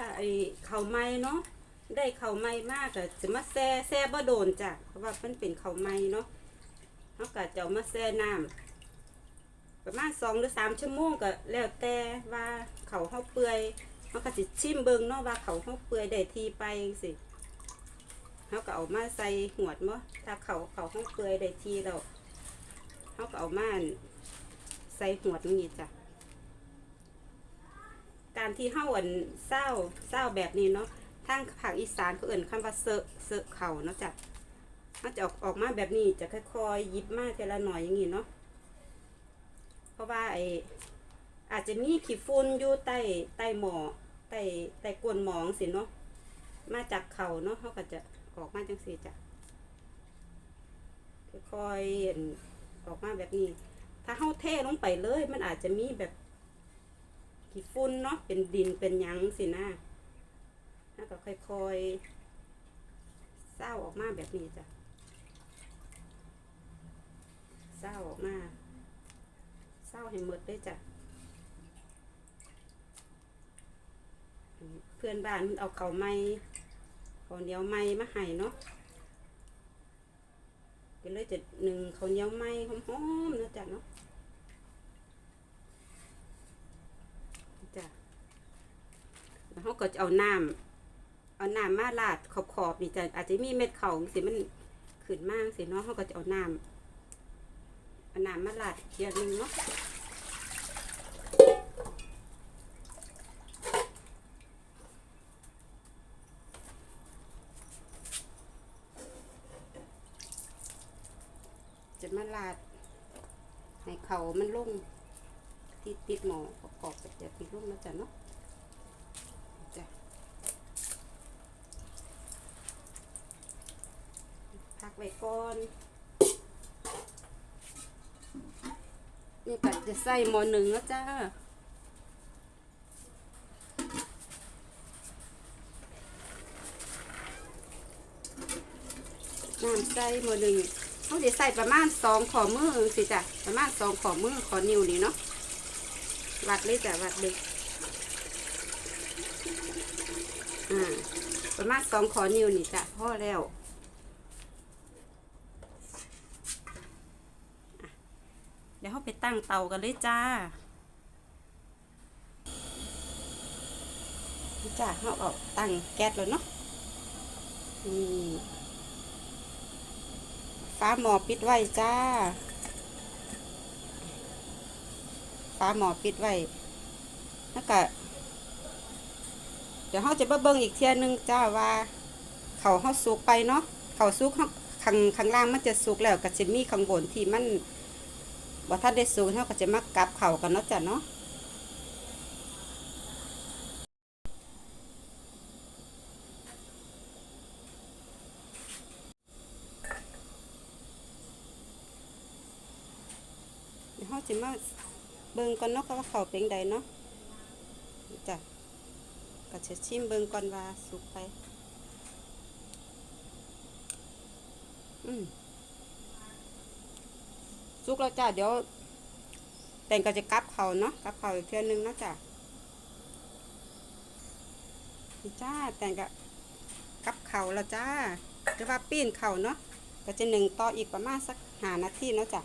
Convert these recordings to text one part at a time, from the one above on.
ค่ะไอเขาไม้เนาะได้เขาไม้มากก็จะมาแซ่แซ่บ่โดนจ้ะเพราะว่ามันเป็นเขาไม้เนาะเขาก็จะมาแซ่น้ำประมาณสองหรือสามชั่วโมงก็แล้วแต่ว่าเขาเขาเปื่อยเขาก็สิชิมเบิ่งเนาะว่าเขาเขาเปื่อยได้ทีไปสิเขาก็เอามาใส่หวดเนาะถ้าเขาเขาเขาเปื่อยได้ทีแล้วเขาก็เอามาใส่หวดนี่จ้ะ การที่เฮาอันเศร้าเศร้าแบบนี้เนาะทางภาคอีสานเขาเอิ่นคำว่าเซอะเซอะเข่าเนาะจ้ะมันจะออกออกมาแบบนี้จะค่อยๆยิบมาทีละหน่อยอย่างนี้เนาะเพราะว่าไออาจจะมีขี้ฝุ่นอยู่ใต้ใต้หมอใต้ใต้ก้นหมองสิเนาะมาจากเข่าเนาะเขาก็จะออกมาจังสีจ้ะค่อยๆอั่นออกมาแบบนี้ ถ้าเฮาเท่ลงไปเลย มันอาจจะมีแบบ ขี้ฝุ่นเนาะเป็นดินเป็นหยังสินะแล้วก็ค่อยๆเศร้าออกมาแบบนี้จ้ะเศร้าออกมาเศร้าให้หมดเลยจ้ะเพื่อนบ้านมันเอาเขาไม้เขาเนียวไม้มาให้เนาะก็เลยจะหนึ่งเขาเนียวไม้หอมๆนะจ้ะเนาะแล้ว เขาก็จะเอาน้ำเอาน้ำมาลาดขอบขอบนี่จ้ะอาจจะมีเม็ดเขาสิมันขึ้นมากสิเนาะเขาก็จะเอาน้ำเอาน้ำมาลาดเทียหนึงเนาะจะมาลาดให้เขามันลงที่ติดหมอประกอบกับจะติดร่มแล้วจ้ะเนาะพัก ไว้ก่อน นี่ก็จะใส่หมอหนึ่งแล้วจ้าน้ำใส่หมอหนึ่งเขาจะใส่ประมาณสองขอมือสิจ้ะประมาณสองขอมือขอนิ้วนี่เนาะวัดเลยจ้ะวัดเลยอ่าประมาณสองขอนิ้วนี่จ้ะพอแล้วอะ เดี๋ยวเขาไปตั้งเตากันเลยจ้านี่จ้าเขาเอาตั้งแก๊สแล้วเนาะนี่ฟ้าหมอปิดไว้จ้าฟ้าหมอปิดไว้แล้วก็เดี๋ยวเขาจะมาเบิ่งอีกเทียนึงจ้าว่าเขาเขาสุกไปเนาะเขาสุกเขาข้างข้างล่างมันจะสุกแล้วก็จะมีข้างบนที่มัน บ่ทันได้สุกเขาก็จะมากลับเข่ากันเนาะจ้ะเนาะเดี๋ยวเขาจะมาเบิ่งก่อนเนาะว่าเขาเป็นใดเนาะจ้ะก็จะชิมเบิ่งก่อนว่าสุกไปอืม สุกแล้วจ้ะเดี๋ยว แต่งก็จะกลับเขาเนาะกลับเขาอีกเทื่อนึงเนาะจ้ะนี่จ้าแต่งก็กลับเขาแล้วจ้าจะว่าปีนเขาเนาะก็จะหนึ่งต่ออีกประมาณสักหานาทีเนาะจ้ะ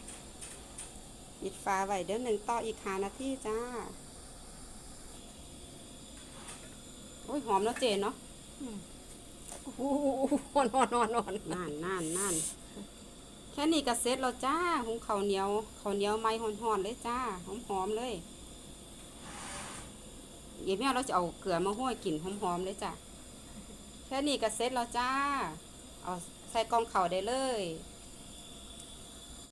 ปิดฟ้าไว้เดี๋ยวหนึ่งต่ออีกหานาทีจ้าโอ้ยหอมแล้วเจนเนาะโอ้โหนอนนอนนอนนั่นนั่นนั่น แค่นี้ก็เสร็จแล้วจ้าหุงข้าวเหนียวข้าวเหนียวไม้ห่อนๆเลยจ้าหอมๆเลยเดี๋ยวแม่เราจะเอาเกลือมาห้วยกลิ่นหอมๆเลยจ้าแค่นี้ก็เสร็จแล้วจ้า เอาใส่กล่องข้าวได้เลย